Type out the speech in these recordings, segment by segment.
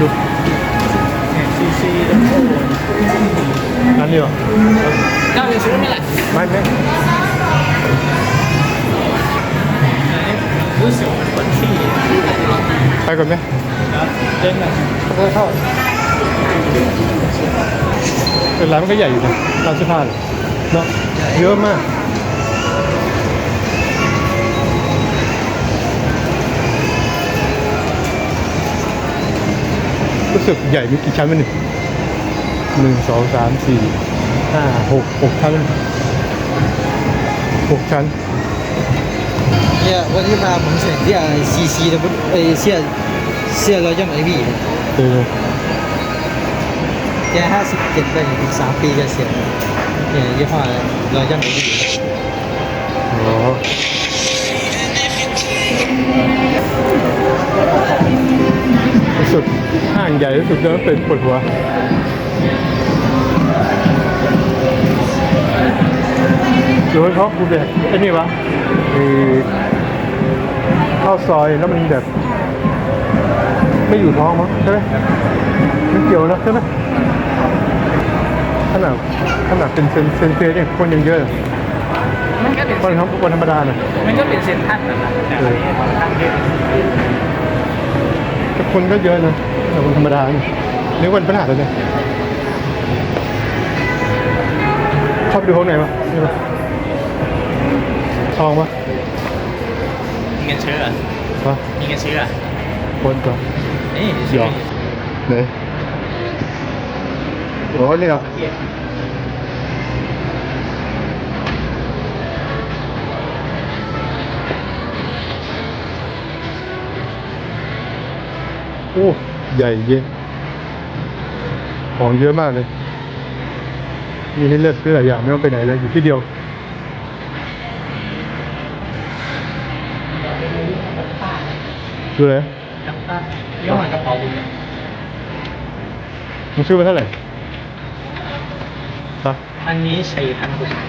ดูเนี่ยซีซีแล้วก็นั่นนี่เหรอเก้าจะซื้อไหมล่ะไม่ไม่รู้สึกเหมือนคนที่ไปก่อนไหมนะเล่นแบบเข้าเข้าเป็นร้านมันก็ใหญ่อยู่นะร้านเสื้อผ้าเลยเนาะเยอะมาก รู้สึกใหญ่มีกี่ชั้นมันหนึ่งสองสามสี่ห้าหกหกชั้นหกชั้นเนี่ยวันที่มาผมเสียเสียซีซีแต่ไอเสียเสียเรายังไอวีเออแกห้าสิบเจ็ดไปอีกสามปีจะเสียเนี่ยยี่ห้อเรายังไอวีอ๋อ รู้สึกห้างใหญ่รู้สึกเดินเป็นปวดหัวหรือว่าเพราะกูแบบไอ้นี่วะไอ้ข้าวซอยแล้วมันแบบ ไม่อยู่ท้องมั้งใช่ไหมมันเกี่ยวนะใช่ไหมขนาดขนาดเป็นเซนเซนเฟสเนี่ยคนยังเยอะเลยมันก็เป็นคนธรรมคนธรรมดาน่ะมันก็เป็นเซนทันนั่นแหละแต่อันนี้ค่อนข้างเยอะ แต่คนก็เยอะนะแต่คนธรรมดานี่นึกวันพฤหัสเลยเนี่ยชอบดูเขาไหนวะนี่ปะทองปะมีเงินเชื่อปะมีเงินเชื่อคนก่อนนี่หยอกไหนโอ้นี่เหรอ โอ้ใหญ่เย็นของเยอะมากเลย มีให้เลือกซื้อหลายอย่างไม่ต้องไปไหนเลยอยู่ที่เดียวดูเลยกับตาย่อมากระเป๋าบุญมึงซื้อมาเท่าไหร่ฮะอันนี้สี่พันกว่าบาท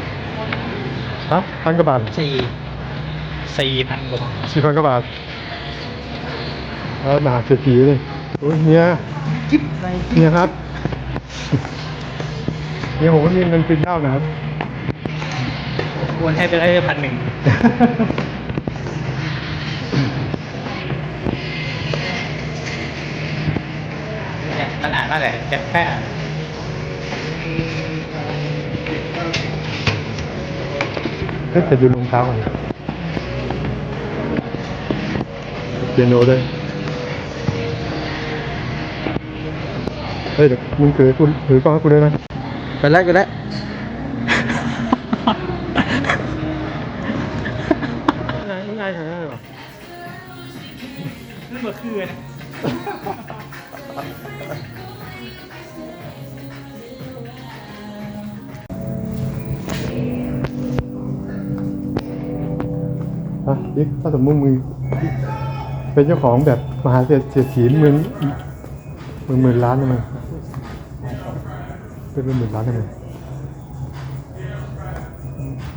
ฮะพันกว่าบาทสี่สี่พันกว่าบาทสี่พันกว่าบาท แล้วมหาเศรษฐีเลยโอ้ยเฮียจิ๊บในเฮียครับเฮียผมก็มีเงินกินข้าวนะครับควรให้ไปได้พันหนึ่งเนี่ยมันอ่านว่าอะไรแต่แค่เฮ้ยแต่ดูรองเท้าก่อนเปียโนด้วย ฮ้ยเดี๋ยวมึงถือคุณถือกล้องให้กูด้วยนะไปแล้วก็แล้วง่ายง่ายง่ายหรอนี่เมื่อคืนฮะดิถ้าสมมติมึงเป็นเจ้าของแบบมหาเศรษฐีหมื่นหมื่นหมื่นล้านทำไม เป็นหมื่นล้านทำไม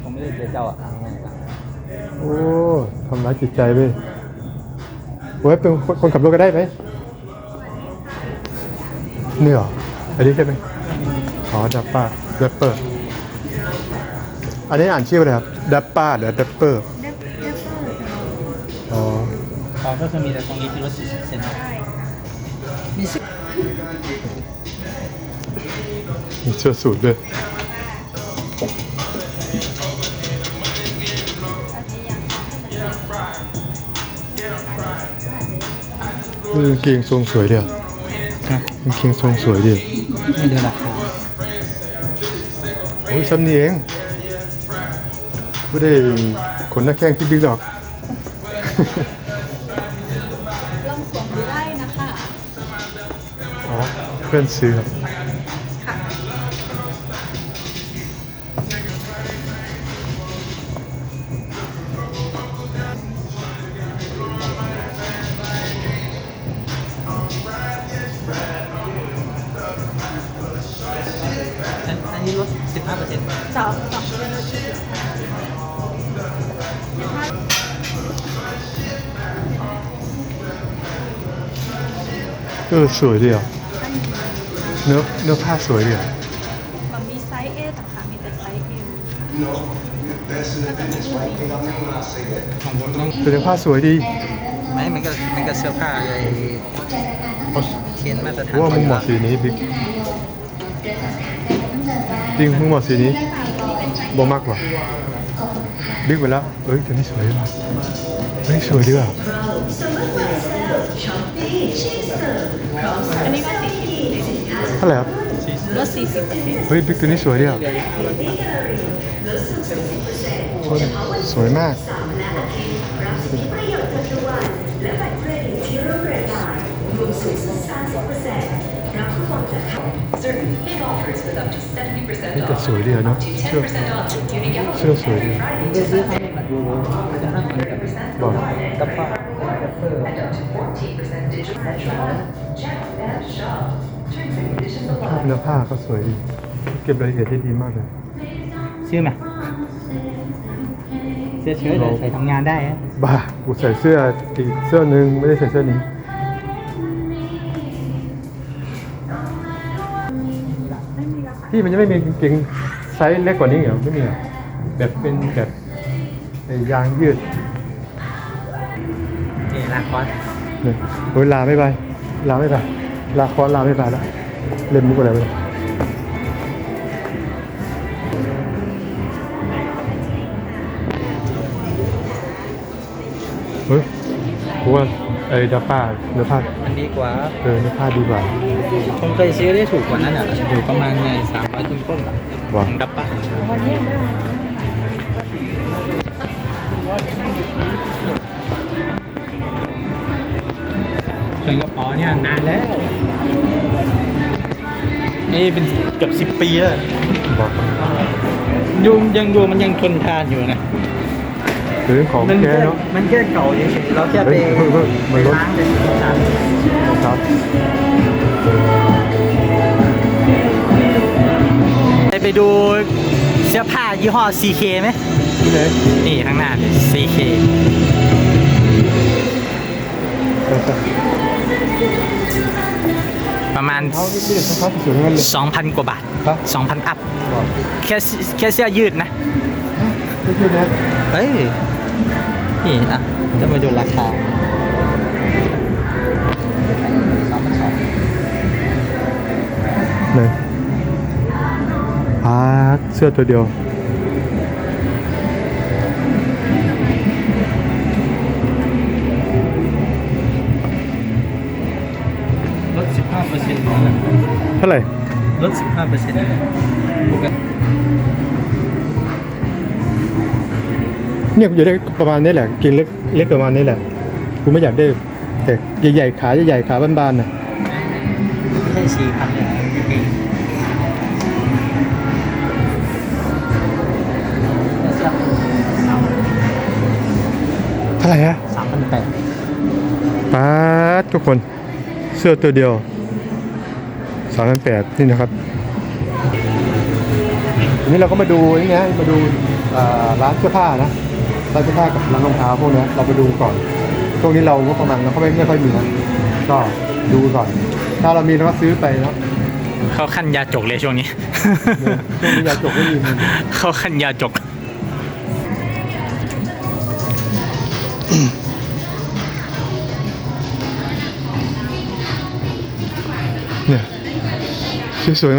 ผมไม่ได้เจอเจ้าอะโอ้ทำร้ายจิตใจเว้ยโอ้ยเป็นคนคนขับรถก็ได้ไหมนี่เหรออันนี้ใช่ไหมอ๋อดับป้าเดปเปอร์อันนี้อ่านชื่ออะไรครับดับป้าหรือดับเปอร์อ๋ออ๋อก็คือมีแต่ตรงนี้ที่ลดสี่สิบเปอร์เซ็นต์ มีเสื้อสูทด้วยเออกางเกงทรงสวยเดียวกางเกงทรงสวยดีไม่ดูราคาโอ้ยซ้ำนี่เองไม่ได้ขนหน้าแข้งที่บิ๊กหรอกลองสวมดูได้นะคะ อ๋อ เพื่อนซื้อครับ อเออสวยดีอะเนื้อเนื้อผ้าสวยดีอะมันมีไซส์ A ต่างหากมีแต่ไซส์ M แล้วก็มีรุ่นนี้ของผมต้องแต่เนื้อผ้าสวยดีไม่มันก็มันก็เสื้อผ้าไอ้เทียนมาตรฐานว่ามึงเหมาะสีนี้บิ๊กจริงมึงเหมาะสีนี้บ่มากกว่าบิ๊กไปแล้วเอ้ยตัวนี้สวยว่ะเฮ้ยสวยดีอะ ท่าไหร่ครับลดสี่สิบเปอร์เซ็นต์เฮ้ยบิ๊กตัวนี้สวยดีอะสวยมาก Certain big offers with up to 70%นี่แต่ off. สวยดีอะเนาะ Up to เสื้อ10% off Unique Outlet เสื้อสวยดีได้ซื้อครั้งนึงดูจะนั่งเหมือนกับบอกกับผ้ากับ เสื้อ and up to 14% digital Metro. Check and shop. Terms and conditions apply. เนื้อผ้าก็สวยดีเก็บรายละเอียดได้ดีมากเลย ชื่อไหมเสื้อเชิ้ตอะใส่ทำงานได้อะบ้ากูใส่เสื้ออีกเสื้อหนึ่งไม่ได้ใส่เสื้อนี้ พี่มันจะไม่มีกางเกงไซส์เล็กกว่านี้เหรอไม่มีเหรอแบบเป็นแบบไอ้ยางยืดนี่ลาคอสเนี่ยโอ้ยลาไม่ไปลาไม่ไปลาคอนลาไม่ไปแล้ว เล่นมุกอะไรไปเลยเฮ้ยกูว่าไอ้ดับป้าเนื้อผ้ามันดีกว่า เออเนื้อผ้าดีกว่า ผมเคยซื้อได้ถูกกว่านั้นอะอยู่ประมาณไงสามร้อยต้นๆอะว่ะของดับป้าส่วนกระเป๋าเนี่ยนานแล้ว นี่เป็นเกือบสิบปีแล้วบอกยูยังดูมันยังทนทานอยู่นะเรื่องของมันแกแค่เนาะมันแค่เก่าเฉยๆเราแค่ไปเฮ้ยเฮ้ยเฮ้ยมันลดล้างเป็นสารครับไปดูเสื้อผ้ายี่ห้อ CK ไหมที่ไหนนี่ข้างหน้าเลย CK เออแต่ ประมาณเท้าที่เด็กเท้าสวยๆทั้งนั้นเลย 2,000 กว่าบาท ครับ 2,000 อัพ บอกแค่แค่เสื้อยืดนะ ไม่ใช่นะเฮ้ย นี่อะ จะมาดูราคาสองพันสองไหนพาเสื้อตัวเดียว ท่าไหร่ลด15เปอร์เซ็นต์ปกติเนี่ยกูจะได้ประมาณนี้แหละ กินเล็กเล็กประมาณนี้แหละกูไม่อยากได้แต่ใหญ่ๆขาใหญ่ๆขาบ้านๆน่ะให้สี่พันเลยเสื้อเท่าไหร่ฮะสามพันแปดป้าดทุกคน เสื้อตัวเดียว สามพันแปดนี่นะครับทีนี้เราก็มาดูนี่ไงมาดูอ่าร้านเสื้อผ้านะร้านเสื้อผ้ากับร้านรองเท้าพวกเนี้ยเราไปดูก่อนช่วงนี้เราก็ประมาณเราก็ไม่ไม่ค่อยมีนะก็ดูก่อน ถ้าเรามีเราก็ซื้อไปเนาะเขาขั้นยาจกเลยช่วงนี้เนี่ยช่วงนี้ยาจกไม่มีมันเขาขั้นยาจก เนี่ยสว